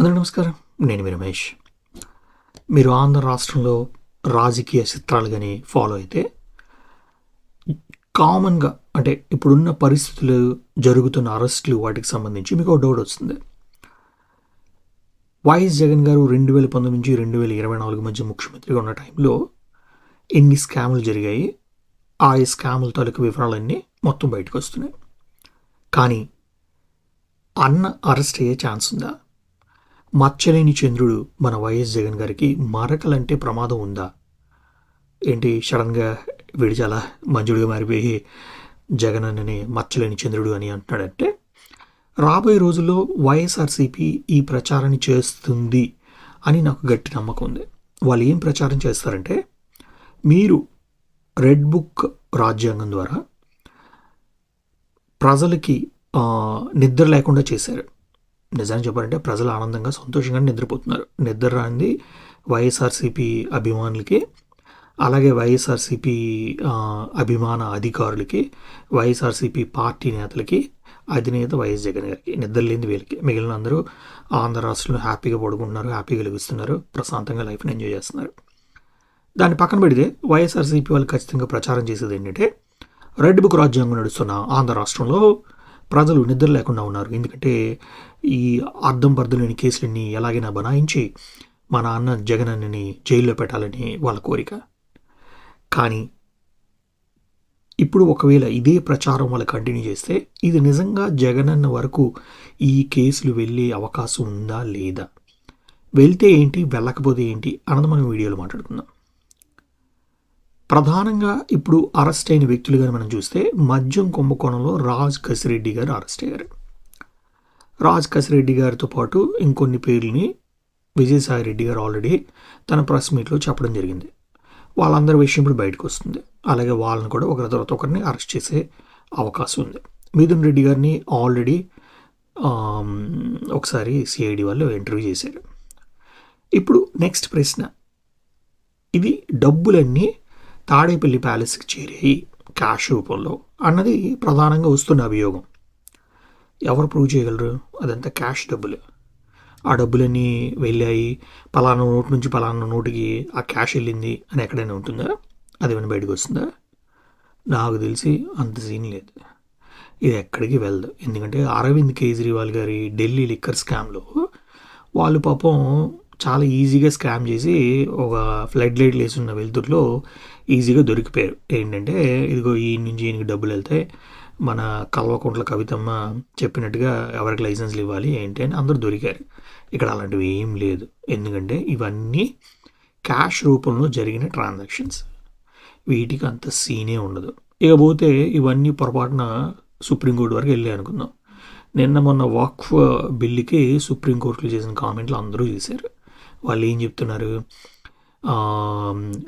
అందరూ నమస్కారం. నేను మీ రమేష్. మీరు ఆంధ్ర రాష్ట్రంలో రాజకీయ చిత్రాలు కానీ ఫాలో అయితే కామన్గా అంటే ఇప్పుడున్న పరిస్థితులు జరుగుతున్న అరెస్టులు వాటికి సంబంధించి మీకు డౌట్ వస్తుంది. వైఎస్ జగన్ గారు రెండు వేల పంతొమ్మిది నుంచి రెండు వేల ఇరవై నాలుగు మధ్య ముఖ్యమంత్రిగా ఉన్న టైంలో ఎన్ని స్కాములు జరిగాయి ఆ స్కాముల తాలూకు వివరాలన్నీ మొత్తం బయటకు వస్తున్నాయి. కానీ అన్న అరెస్ట్ అయ్యే ఛాన్స్ ఉందా? మచ్చలేని చంద్రుడు మన వైఎస్ జగన్ గారికి మరకలంటే ప్రమాదం ఉందా? ఏంటి సడన్గా వీడు చాలా మంజుడిగా మారిపోయి జగన్ అని మచ్చలేని చంద్రుడు అని అంటున్నాడంటే రాబోయే రోజుల్లో వైఎస్ఆర్సీపీ ఈ ప్రచారాన్ని చేస్తుంది అని నాకు గట్టి నమ్మకం ఉంది. వాళ్ళు ఏం ప్రచారం చేస్తారంటే మీరు రెడ్ బుక్ రాజ్యాంగం ద్వారా ప్రజలకి నిద్ర లేకుండా చేశారు. నిజాన్ని చెప్పాలంటే ప్రజలు ఆనందంగా సంతోషంగా నిద్రపోతున్నారు. నిద్ర రానిది వైఎస్ఆర్సీపీ అభిమానులకి అలాగే వైఎస్ఆర్సీపీ అభిమాన అధికారులకి వైఎస్ఆర్సీపీ పార్టీ నేతలకి అధినేత వైఎస్ జగన్ గారికి నిద్ర లేని వీళ్ళకి. మిగిలిన అందరూ ఆంధ్ర రాష్ట్రంలో హ్యాపీగా పడుకుంటున్నారు హ్యాపీగా లభిస్తున్నారు ప్రశాంతంగా లైఫ్ని ఎంజాయ్ చేస్తున్నారు. దాన్ని పక్కన పెడితే వైఎస్ఆర్సీపీ వాళ్ళు ఖచ్చితంగా ప్రచారం చేసేది ఏంటంటే రెడ్ బుక్ రాజ్యాంగం నడుస్తున్న ఆంధ్ర రాష్ట్రంలో ప్రజలు నిద్ర లేకుండా ఉన్నారు. ఎందుకంటే ఈ అర్థం పర్థలేని కేసులన్నీ ఎలాగైనా బనాయించి మా నాన్న జగన్ అన్నని జైల్లో పెట్టాలని వాళ్ళ కోరిక. కానీ ఇప్పుడు ఒకవేళ ఇదే ప్రచారం వాళ్ళు కంటిన్యూ చేస్తే ఇది నిజంగా జగన్ అన్న వరకు ఈ కేసులు వెళ్ళే అవకాశం ఉందా లేదా? వెళ్తే ఏంటి వెళ్ళకపోతే ఏంటి? అన్నది మనం వీడియోలో మాట్లాడుకుందాం. ప్రధానంగా ఇప్పుడు అరెస్ట్ అయిన వ్యక్తులుగా మనం చూస్తే మద్యం కుంభకోణంలో రాజ్ కసిరెడ్డి గారు అరెస్ట్ అయ్యారు. రాజ్ కసిరెడ్డి గారితో పాటు ఇంకొన్ని పేర్లని విజయసాయి రెడ్డి గారు ఆల్రెడీ తన ప్రెస్ మీట్లో చెప్పడం జరిగింది. వాళ్ళందరి విషయం ఇప్పుడు బయటకు వస్తుంది. అలాగే వాళ్ళని కూడా ఒకరి తర్వాత ఒకరిని అరెస్ట్ చేసే అవకాశం ఉంది. మిథున్ రెడ్డి గారిని ఆల్రెడీ ఒకసారి సిఐడి వాళ్ళు ఇంటర్వ్యూ చేశారు. ఇప్పుడు నెక్స్ట్ ప్రశ్న. ఇది డబ్బులన్నీ తాడేపల్లి ప్యాలెస్కి చేరాయి క్యాష్ రూపంలో. అన్నది ప్రధానంగా వస్తున్న అభియోగం. ఎవరు ప్రూవ్ చేయగలరు? అదంతా క్యాష్ డబ్బులు. ఆ డబ్బులన్నీ వెళ్ళాయి. పలానా నోటు నుంచి పలానా నోటుకి ఆ క్యాష్ వెళ్ళింది అని ఎక్కడైనా ఉంటుందా? అది ఏమైనా బయటకు వస్తుందా? నాకు తెలిసి అంత సీన్ లేదు. ఇది ఎక్కడికి వెళ్ళదు ఎందుకంటే అరవింద్ కేజ్రీవాల్ గారి ఢిల్లీ లిక్కర్ స్కామ్లో వాళ్ళు పాపం చాలా ఈజీగా స్కామ్ చేసి ఒక ఫ్లడ్ లైట్లు వేసి ఉన్న వెలుతురులో ఈజీగా దొరికిపోయారు. ఏంటంటే ఇదిగో ఈ నుంచి ఈయనకి డబ్బులు వెళ్తాయి మన కల్వకుంట్ల కవితమ్మ చెప్పినట్టుగా ఎవరికి లైసెన్స్లు ఇవ్వాలి ఏంటి అని అందరూ దొరికారు. ఇక్కడ అలాంటివి ఏం లేదు. ఎందుకంటే ఇవన్నీ క్యాష్ రూపంలో జరిగిన ట్రాన్సాక్షన్స్ వీటికి అంత సీనే ఉండదు. ఇకపోతే ఇవన్నీ పొరపాటున సుప్రీంకోర్టు వరకు వెళ్ళి అనుకుందాం. నిన్న మొన్న వాక్ఫ్ బిల్లుకి సుప్రీంకోర్టులో చేసిన కామెంట్లు అందరూ చేశారు. వాళ్ళు ఏం చెప్తున్నారు?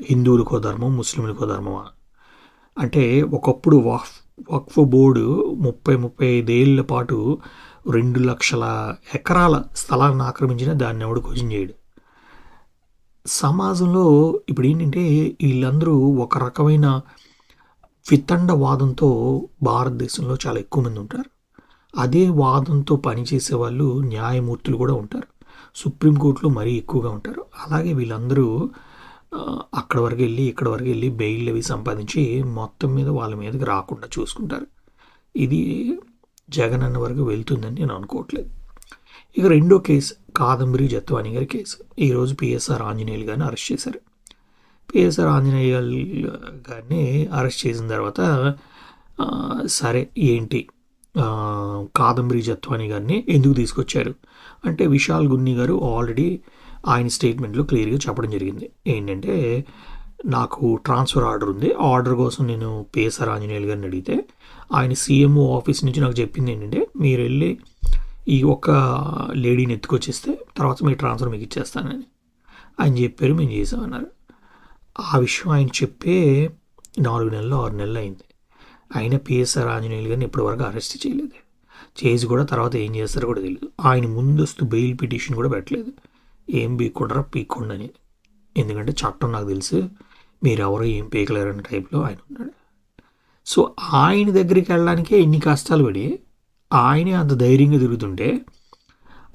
హిందువులకో ధర్మం ముస్లింలకో ధర్మమా? అంటే ఒకప్పుడు వక్ఫ్ వక్ఫ్ బోర్డు ముప్పై ముప్పై ఐదేళ్ళ పాటు రెండు లక్షల ఎకరాల స్థలాన్ని ఆక్రమించిన దాన్ని ఎవడు క్వశ్చన్ చేయడు. సమాజంలో ఇప్పుడు ఏంటంటే వీళ్ళందరూ ఒక రకమైన వితండ వాదంతో భారతదేశంలో చాలా ఎక్కువ మంది ఉంటారు. అదే వాదంతో పనిచేసే వాళ్ళు న్యాయమూర్తులు కూడా ఉంటారు. సుప్రీంకోర్టులో మరీ ఎక్కువగా ఉంటారు. అలాగే వీళ్ళందరూ అక్కడ వరకు వెళ్ళి ఇక్కడ వరకు వెళ్ళి బెయిల్ అవి సంపాదించి మొత్తం మీద వాళ్ళ మీదకి రాకుండా చూసుకుంటారు. ఇది జగన్ అన్న వరకు వెళ్తుందని నేను అనుకోవట్లేదు. ఇక రెండో కేసు కాదంబరి జత్వాని గారి కేసు. ఈరోజు పిఎస్ఆర్ ఆంజనేయులు గారిని అరెస్ట్ చేశారు. పిఎస్ఆర్ ఆంజనేయ గారిని అరెస్ట్ చేసిన తర్వాత సరే ఏంటి? కాదంబరి జత్వాని గారిని ఎందుకు తీసుకొచ్చారు? అంటే విశాల్ గున్ని గారు ఆల్రెడీ ఆయన స్టేట్మెంట్లో క్లియర్గా చెప్పడం జరిగింది. ఏంటంటే నాకు ట్రాన్స్ఫర్ ఆర్డర్ ఉంది. ఆర్డర్ కోసం నేను పేసర్ ఆంజనేయులు గారిని అడిగితే ఆయన సీఎంఓ ఆఫీస్ నుంచి నాకు చెప్పింది ఏంటంటే మీరు వెళ్ళి ఈ ఒక్క లేడీని ఎత్తుకొచ్చేస్తే తర్వాత మీ ట్రాన్స్ఫర్ మీకు ఇచ్చేస్తానని. ఆయన చెప్పారు మేము చేసామన్నారు ఆ విషయం ఆయన చెప్పే నాలుగు నెలలు ఆరు నెలలు అయింది. ఆయన పిఎస్ఆర్ ఆంజనేయులు గారిని ఇప్పటివరకు అరెస్ట్ చేయలేదు. చేసి కూడా తర్వాత ఏం చేస్తారో కూడా తెలియదు ఆయన ముందస్తు బెయిల్ పిటిషన్ కూడా పెట్టలేదు. ఏం పీక్కుంటారా పీక్కోండి అని. ఎందుకంటే చట్టం నాకు తెలుసు మీరు ఎవరో ఏం పీకలేరన్న టైప్లో ఆయన ఉన్నాడు. సో ఆయన దగ్గరికి వెళ్ళడానికే ఎన్ని కష్టాలు పడి ఆయనే అంత ధైర్యంగా తిరుగుతుంటే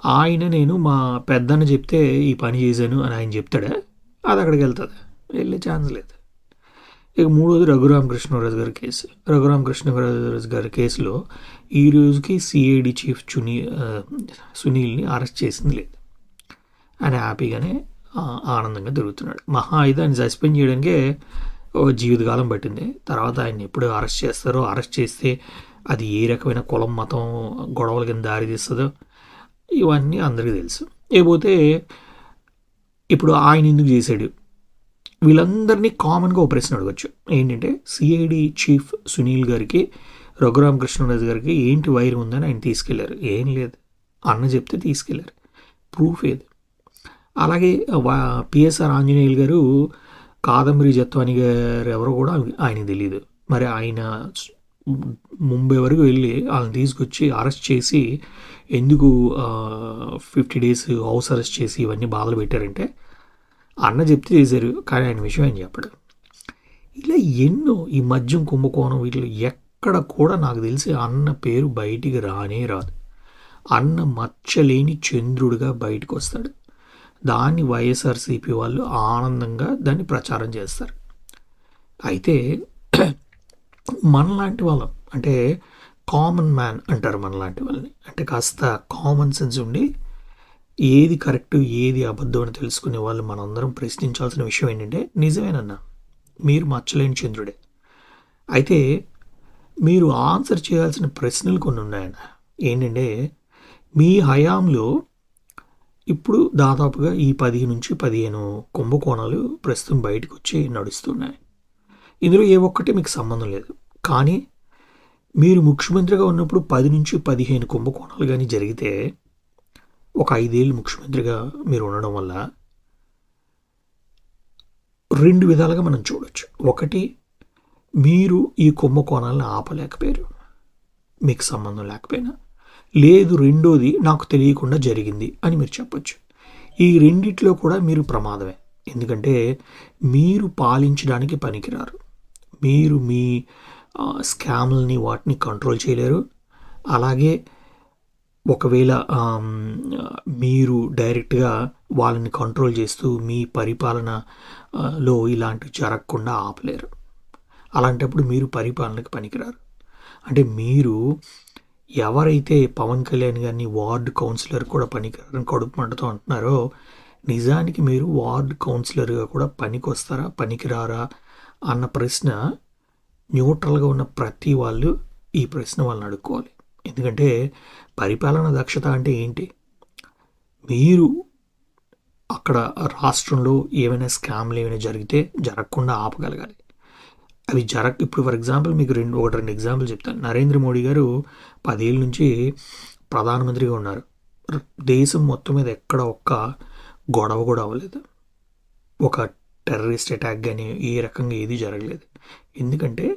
ఆయన నేను మా పెద్దన్న చెప్తే ఈ పని చేశాను అని ఆయన చెప్తాడా? అది అక్కడికి వెళ్తుంది. వెళ్ళే ఛాన్స్ లేదు. ఇక మూడోది రఘురామకృష్ణరాజు గారి కేసు. రఘురామకృష్ణరాజు గారి కేసులో ఈ రోజుకి సిఐడి చీఫ్ చుని సునీల్ని అరెస్ట్ చేసింది లేదు. ఆయన హ్యాపీగానే ఆనందంగా తిరుగుతున్నాడు. మహా అయితే ఆయన సస్పెండ్ చేయడానికే ఒక జీవితకాలం పట్టింది. తర్వాత ఆయన ఎప్పుడు అరెస్ట్ చేస్తారో అరెస్ట్ చేస్తే అది ఏ రకమైన కులం మతం గొడవల కింద దారి తీస్తుందో ఇవన్నీ అందరికీ తెలుసు. లేకపోతే ఇప్పుడు ఆయన ఎందుకు చేశాడు? వీళ్ళందరినీ కామన్గా ఒక ప్రశ్న అడగచ్చు. ఏంటంటే సిఐడి చీఫ్ సునీల్ గారికి రఘురామకృష్ణరాజు గారికి ఏంటి వైర్ ఉందని ఆయన తీసుకెళ్ళారు. ఏం లేదు. అన్న చెప్తే తీసుకెళ్ళారు. ప్రూఫ్ ఏది? అలాగే పిఎస్ఆర్ ఆంజనేయులు గారు కాదంబరి జత్వాని గారు ఎవరో కూడా ఆయన తెలియదు మరి ఆయన ముంబై వరకు వెళ్ళి వాళ్ళని తీసుకొచ్చి అరెస్ట్ చేసి ఎందుకు ఫిఫ్టీ డేస్ హౌస్ అరెస్ట్ చేసి ఇవన్నీ బాధలు పెట్టారంటే అన్న చెప్తే చేశారు కానీ ఆయన విషయం ఆయన చెప్పడు. ఇలా ఎన్నో ఈ మద్యం కుంభకోణం వీటిలో ఎక్కడ కూడా నాకు తెలిసి అన్న పేరు బయటికి రానే రాదు. అన్న మచ్చలేని చంద్రుడిగా బయటకు వస్తాడు. దాన్ని వైఎస్ఆర్సీపీ వాళ్ళు ఆనందంగా దాన్ని ప్రచారం చేస్తారు. అయితే మనలాంటి వాళ్ళం అంటే కామన్ మ్యాన్ అంటారు మనలాంటి వాళ్ళని. అంటే కాస్త కామన్ సెన్స్ ఉండి ఏది కరెక్ట్ ఏది అబద్ధం అని తెలుసుకునే వాళ్ళు మనందరం ప్రశ్నించాల్సిన విషయం ఏంటంటే నిజమేనన్నా మీరు మచ్చలేని చంద్రుడే. అయితే మీరు ఆన్సర్ చేయాల్సిన ప్రశ్నలు కొన్ని ఉన్నాయన్న. ఏంటంటే మీ హయాంలో ఇప్పుడు దాదాపుగా ఈ పది నుంచి పదిహేను కుంభకోణాలు ప్రస్తుతం బయటకు వచ్చి నడుస్తున్నాయి. ఇందులో ఏ ఒక్కటి మీకు సంబంధం లేదు. కానీ మీరు ముఖ్యమంత్రిగా ఉన్నప్పుడు పది నుంచి పదిహేను కుంభకోణాలు కానీ జరిగితే ఒక ఐదేళ్ళు ముఖ్యమంత్రిగా మీరు ఉండడం వల్ల రెండు విధాలుగా మనం చూడొచ్చు. ఒకటి మీరు ఈ కుంభకోణాలను ఆపలేకపోయారు. మీకు సంబంధం లేకపోయినా. లేదు రెండోది నాకు తెలియకుండా జరిగింది అని మీరు చెప్పచ్చు. ఈ రెండిట్లో కూడా మీరు ప్రమాదమే. ఎందుకంటే మీరు పాలించడానికి పనికిరారు. మీరు మీ స్కామ్లని వాటిని కంట్రోల్ చేయలేరు. అలాగే ఒకవేళ మీరు డైరెక్ట్గా వాళ్ళని కంట్రోల్ చేస్తూ మీ పరిపాలనలో ఇలాంటివి జరగకుండా ఆపలేరు. అలాంటప్పుడు మీరు పరిపాలనకు పనికిరారు. అంటే మీరు ఎవరైతే పవన్ కళ్యాణ్ గారిని వార్డు కౌన్సిలర్ కూడా పనికిరారని కడుపు మంటతో అంటున్నారో నిజానికి మీరు వార్డు కౌన్సిలర్గా కూడా పనికొస్తారా పనికిరారా అన్న ప్రశ్న న్యూట్రల్గా ఉన్న ప్రతి వాళ్ళు ఈ ప్రశ్న వాళ్ళని అడుక్కోవాలి. ఎందుకంటే పరిపాలన దక్షత అంటే ఏంటి? మీరు అక్కడ రాష్ట్రంలో ఏమైనా స్కామ్లు ఏమైనా జరిగితే జరగకుండా ఆపగలగాలి. అవి జరగ ఇప్పుడు ఫర్ ఎగ్జాంపుల్ మీకు రెండు ఒకటి రెండు ఎగ్జాంపుల్ చెప్తాను. నరేంద్ర మోడీ గారు పదేళ్ళ నుంచి ప్రధానమంత్రిగా ఉన్నారు. దేశం మొత్తం మీద ఎక్కడ ఒక్క గొడవ కూడా అవ్వలేదు. ఒక టెర్రరిస్ట్ అటాక్ కానీ ఏ రకంగా ఏది జరగలేదు. ఎందుకంటే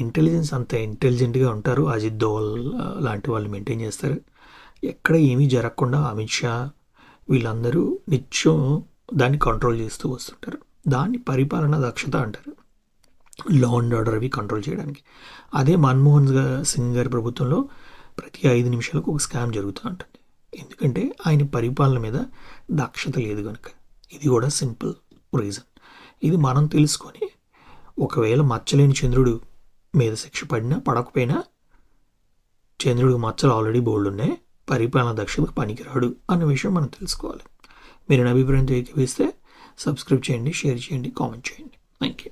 ఇంటెలిజెన్స్ అంత ఇంటెలిజెంట్గా ఉంటారు. అజిత్ దోవల్ లాంటి వాళ్ళు మెయింటైన్ చేస్తారు. ఎక్కడ ఏమీ జరగకుండా అమిత్ షా వీళ్ళందరూ నిత్యం దాన్ని కంట్రోల్ చేస్తూ వస్తుంటారు. దాన్ని పరిపాలన దక్షత అంటారు. లా అండ్ ఆర్డర్ అవి కంట్రోల్ చేయడానికి. అదే మన్మోహన్ సింగ్ గారి ప్రభుత్వంలో ప్రతి ఐదు నిమిషాలకు ఒక స్కామ్ జరుగుతూ ఉంటుంది. ఎందుకంటే ఆయన పరిపాలన మీద దక్షత లేదు కనుక ఇది కూడా సింపుల్ రీజన్. ఇది మనం తెలుసుకొని ఒకవేళ మచ్చలేని చంద్రుడు మీద శిక్ష పడినా పడకపోయినా చంద్రుడికి మచ్చలు ఆల్రెడీ బోల్డ్ ఉన్నాయి. పరిపాలన దక్షతకు పనికిరాడు అన్న విషయం మనం తెలుసుకోవాలి. మీరు నా అభిప్రాయంతో ఏకీపిస్తే సబ్స్క్రైబ్ చేయండి షేర్ చేయండి కామెంట్ చేయండి. Thank you